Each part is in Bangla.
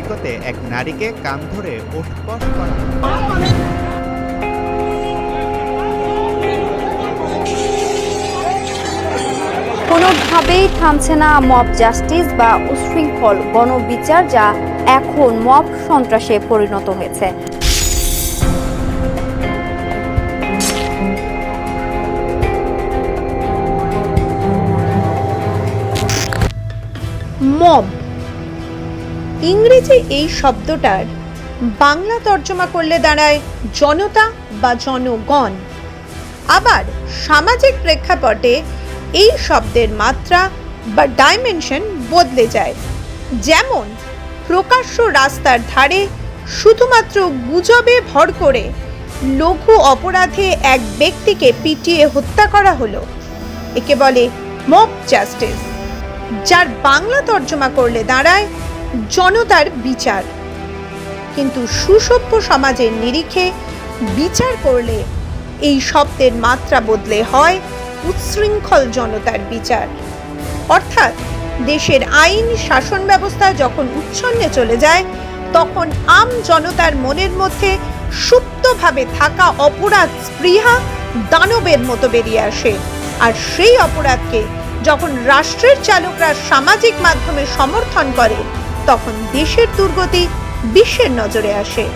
সৈকতে এক নারীকে কান ধরে কোনোভাবেই থামছে না মব জাস্টিস বা উশৃঙ্খল গণবিচার যা এখন মব সন্ত্রাসে পরিণত হয়েছে। মব ইংরেজি এই শব্দটার বাংলা তর্জমা করলে দাঁড়ায় জনতা বা জনগণ। আবার সামাজিক প্রেক্ষাপটে এই শব্দের মাত্রা বা ডাইমেনশন বদলে যায়। যেমন, প্রকাশ্য রাস্তার ধারে শুধুমাত্র গুজবে ভর করে লঘু অপরাধে এক ব্যক্তিকে পিটিয়ে হত্যা করা হলো। একে বলে মব জাস্টিস যার বাংলা তর্জমা করলে দাঁড়ায় জনতার বিচার। কিন্তু সুসভ্য সমাজের নিরিখে বিচার করলে এই শব্দের মাত্রা বদলে হয় উচ্ছৃঙ্খল জনতার বিচার। অর্থাৎ দেশের আইন, শাসন ব্যবস্থা যখন উচ্ছন্নে চলে যায়, তখন আম জনতার মনের মধ্যে সুপ্তভাবে থাকা অপরাধ স্পৃহা দানবের মতো বেরিয়ে আসে। আর সেই অপরাধকে যখন রাষ্ট্রের চালকরা সামাজিক মাধ্যমে সমর্থন করে তখন দেশের দুর্গতি বিশ্বের নজরে আসে।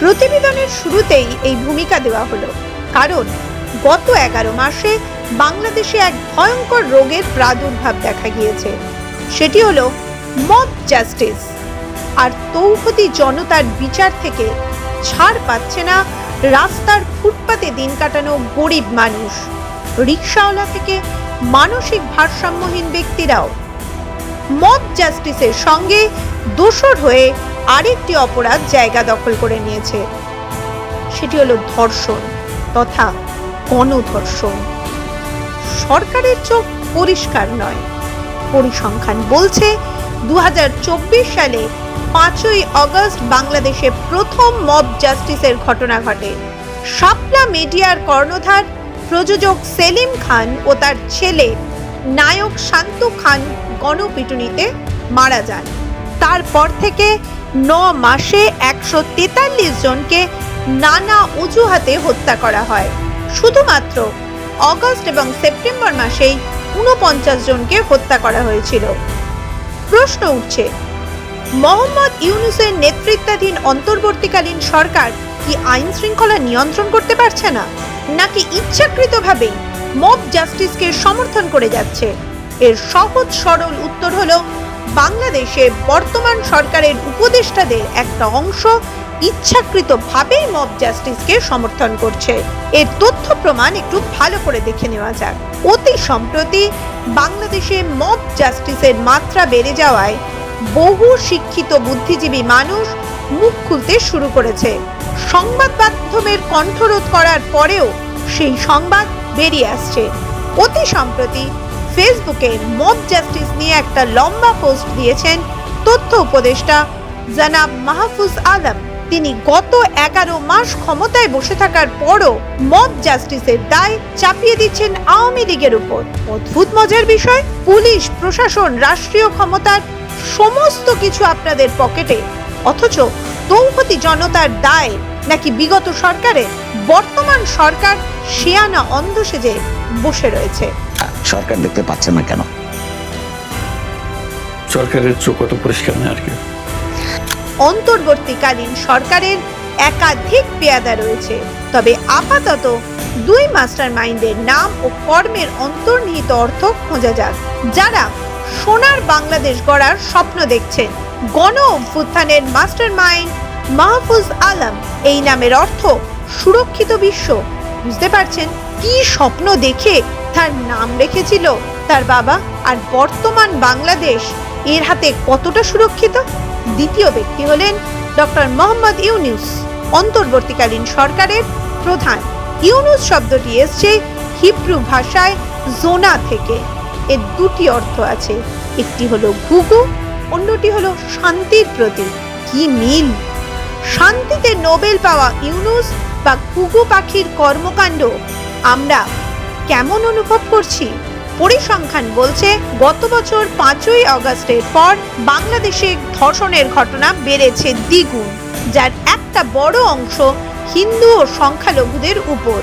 প্রতিবেদনের শুরুতেই এই ভূমিকা দেওয়া হলো। কারণ গত এগারো মাসে বাংলাদেশে এক ভয়ঙ্কর রোগের প্রাদুর্ভাব দেখা গিয়েছে। সেটি হলো মব জাস্টিস। আর তৌহদি জনতার বিচার থেকে ছাড় পাচ্ছে না রাস্তার ফুটপাতে দিন কাটানো গরিব মানুষ। রিক্সাওয়ালা থেকে মানসিক ভারসাম্যহীন ব্যক্তিরাও মব জাস্টিসের সঙ্গে দোষর হয়ে আরেকটি অপরাধ জায়গা দখল করে নিয়েছে। সেটি হলো ধর্ষণ তথা গণধর্ষণ। সরকারের চোখ পরিষ্কার নয়। পরিসংখ্যান বলছে দু হাজার চব্বিশ সালে পাঁচই অগস্ট বাংলাদেশে প্রথম মব জাস্টিসের ঘটনা ঘটে। শাপলা মিডিয়ার কর্ণধার প্রযোজক সেলিম খান ও তার ছেলে নায়ক শান্তু খান গণপিটুনিতে মারা যান। তারপর থেকে ন মাসে একশো তেতাল্লিশ জনকে নানা অজুহাতে হত্যা করা হয়। শুধুমাত্র অগস্ট এবং সেপ্টেম্বর মাসেই উনপঞ্চাশ জনকে হত্যা করা হয়েছিল। প্রশ্ন উঠছে, মোহাম্মদ ইউনুসের নেতৃত্বাধীন অন্তর্বর্তীকালীন সরকার কি আইন শৃঙ্খলা নিয়ন্ত্রণ করতে পারছে না? নাকি ইচ্ছাকৃতভাবেই মব জাস্টিসকে সমর্থন করে যাচ্ছে? এর সহজ সরল উত্তর হলো, বাংলাদেশে বর্তমান সরকারের উপদেষ্টাদের একটা অংশ ইচ্ছাকৃতভাবেই মব জাস্টিসকে সমর্থন করছে। এর তথ্য প্রমাণ একটু ভালো করে দেখে নেওয়া যাক। অতি সম্প্রতি বাংলাদেশে মব জাস্টিসের মাত্রা বেড়ে যাওয়ায় বহু শিক্ষিত বুদ্ধিজীবী মানুষ মুখ খুলতে শুরু করেছে। সংবাদ মাধ্যমের কণ্ঠরোধ করার পরেও সেই সংবাদ বেরিয়ে আসছে। অতি সম্প্রতি ফেসবুকে মব জাস্টিস নিয়ে একটা লম্বা পোস্ট দিয়েছেন তথ্য উপদেষ্টা জানাব মাহফুজ আলম। তিনি গত এগারো মাস ক্ষমতায় বসে থাকার পরও মব জাস্টিসের দায় চাপিয়ে দিচ্ছেন আওয়ামী লীগের উপর। অদ্ভুত মজার বিষয়, পুলিশ, প্রশাসন, রাষ্ট্রীয় ক্ষমতার সমস্ত কিছু আপনাদের পকেটে। অথচ তৌহতি জনতার দায় নাকি বিগত সরকারে বর্তমান সরকার শিয়ানা অন্ধ সেজে বসে রয়েছে? সরকার দেখতে পাচ্ছে না কেন? সরকারের চোখ অত পরিষ্কার নেই আর কি। অন্তর্বর্তীকালীন সরকারের একাধিক পেয়াদা রয়েছে। তবে আপাতত দুই মাস্টার মাইন্ডের নাম ও কর্মের অন্তর্নিহিত অর্থ খোঁজা যাক। যারা সোনার বাংলাদেশ গড়ার স্বপ্ন দেখছেন গণ অভ্যুত্থানের মাস্টার মাইন্ড মাহফুজ আলম। এই নামের অর্থ সুরক্ষিত বিশ্ব। বুঝতে পারছেন কি স্বপ্ন দেখে তার নাম রেখেছিল তার বাবা আর বর্তমান বাংলাদেশ। এর হাতে কতটা সুরক্ষিত? দ্বিতীয় ব্যক্তি হলেন ডক্টর মোহাম্মদ ইউনুস, অন্তর্বর্তীকালীন সরকারের প্রধান। ইউনুস শব্দটি এসছে হিব্রু ভাষায় জোনা থেকে। এর দুটি অর্থ আছে, একটি হলো ঘুঘু, অন্যটি হলো শান্তির প্রতীক। কি মিল? শান্তিতে নোবেল পাওয়া ইউনুস বা ঘুঘু পাখির কর্মকাণ্ড। আমরা কেমন অনুভব করছি? পরিসংখ্যান বলছে, গত বছর পাঁচই অগস্টের পর বাংলাদেশে ধর্ষণের ঘটনা বেড়েছে দ্বিগুণ, যার একটা বড় অংশ হিন্দু ও সংখ্যালঘুদের উপর।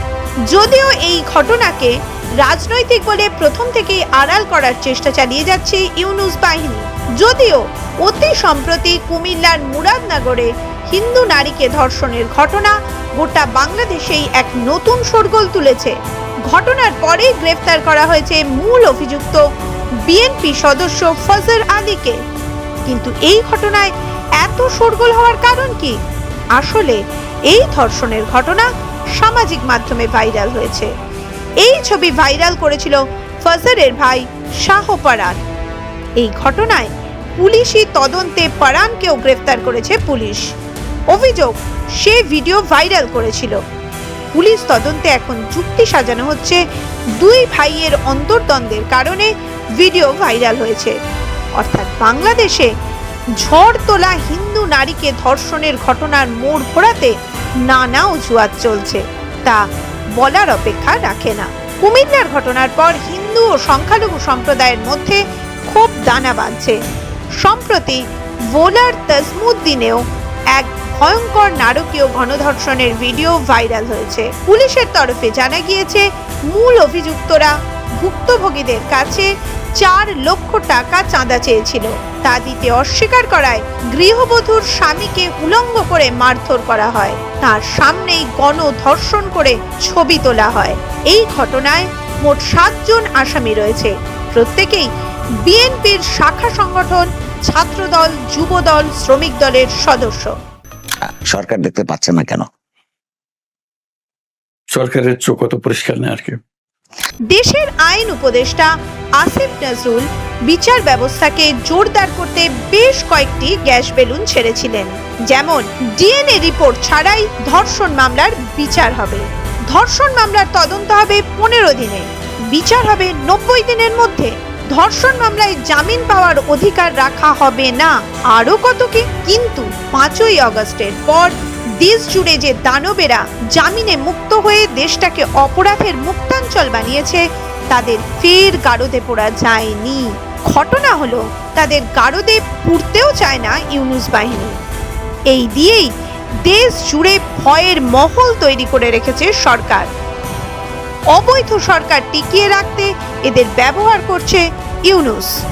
যদিও এই ঘটনাকে রাজনৈতিক বলে প্রথম থেকেই আড়াল করার চেষ্টা চালিয়ে যাচ্ছে ইউনুস বাহিনী। যদিও অতি সম্প্রতি কুমিল্লার মুরাদনগরে হিন্দু নারীকে ধর্ষণের ঘটনা গোটা বাংলাদেশেই এক নতুন শোরগোল তুলেছে। ঘটনার পরেই গ্রেফতার করা হয়েছে মূল অভিযুক্ত বিএনপি সদস্য ফজর আলীকে। কিন্তু এই ঘটনায় এত শোরগোল হওয়ার কারণ কি? আসলে এই ধর্ষণের ঘটনা সামাজিক মাধ্যমে ভাইরাল হয়েছে। এই ছবি ভাইরাল করেছিল ফজরের ভাই শাহ পারান। এই ঘটনায় পুলিশি তদন্তে পারানকেও গ্রেফতার করেছে পুলিশ। অভিযোগ, সে ভিডিও ভাইরাল করেছিল। পুলিশ তদন্তে এখন যুক্তি সাজানো হচ্ছে দুই ভাইয়ের অন্তর্দ্বন্দ্বের কারণে ভিডিও ভাইরাল হয়েছে। অর্থাৎ বাংলাদেশে ঝড় তোলা হিন্দু নারীকে ধর্ষণের ঘটনার মোড় ঘোরাতে নানা অজুহাত চলছে। তা বলার অপেক্ষা রাখে না। কুমিল্লার ঘটনার পর হিন্দু ও সংখ্যালঘু সম্প্রদায়ের মধ্যে খুব দানা বাঁধছে। সম্প্রতি ভোলার তসমুদ্দিনেও এক ভয়ঙ্কর নারকীয় গণধর্ষণের ভিডিও ভাইরাল হয়েছে। পুলিশের তরফে জানা গিয়েছে, মূল অভিযুক্তরা ভুক্তভোগীদের কাছে চার লক্ষ টাকা চাঁদা চেয়েছিল। তা দিতে অস্বীকার করায় গৃহবধূর স্বামীকে উলঙ্গ করে মারধর করা হয়। তার সামনেই গণধর্ষণ করে ছবি তোলা হয়। এই ঘটনায় মোট সাতজন আসামি রয়েছে। প্রত্যেকেই বিএনপির শাখা সংগঠন, ছাত্রদল, যুবদল, শ্রমিক দলের সদস্য। সরকার দেখতে পাচ্ছে না কেন? সরকারের চোখ অত পরিষ্কার নেই আর কি। দেশের আইন উপদেষ্টা আসিফ নজরুল বিচার ব্যবস্থাকে জোরদার করতে বেশ কয়েকটি গ্যাস বেলুন ছেড়েছিলেন। যেমন ডিএনএ রিপোর্ট ছাড়াই ধর্ষণ মামলার বিচার হবে। ধর্ষণ মামলার তদন্ত হবে পনেরো দিনে। বিচার হবে নব্বই দিনের মধ্যে। ধর্ষণ মামলায় জামিন পাওয়ার অধিকার রাখা হবে না। আরও কত কি? কিন্তু পাঁচই অগস্টের পর দেশ জুড়ে যে দানবেরা জামিনে মুক্ত হয়ে দেশটাকে অপরাধের মুক্তাঞ্চল বানিয়েছে, তাদের ফের গারদে পড়া যায়নি। ঘটনা হলো, তাদের গারদে পুড়তেও চায় না ইউনুস বাহিনী। এই দিয়েই দেশ জুড়ে ভয়ের মহল তৈরি করে রেখেছে সরকার। অবৈধ সরকার টিকিয়ে রাখতে এদের ব্যবহার করছে ইউনুস।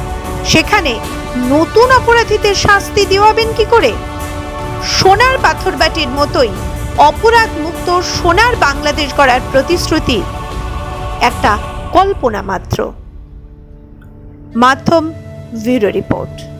সেখানে নতুন অপরাধীদের শাস্তি দেওয়াবেন কি করে? সোনার পাথরবাটির মতোই অপরাধ মুক্ত সোনার বাংলাদেশ গড়ার প্রতিশ্রুতি। একটা কল্পনা মাত্র। মাধ্যম ব্যুরো রিপোর্ট।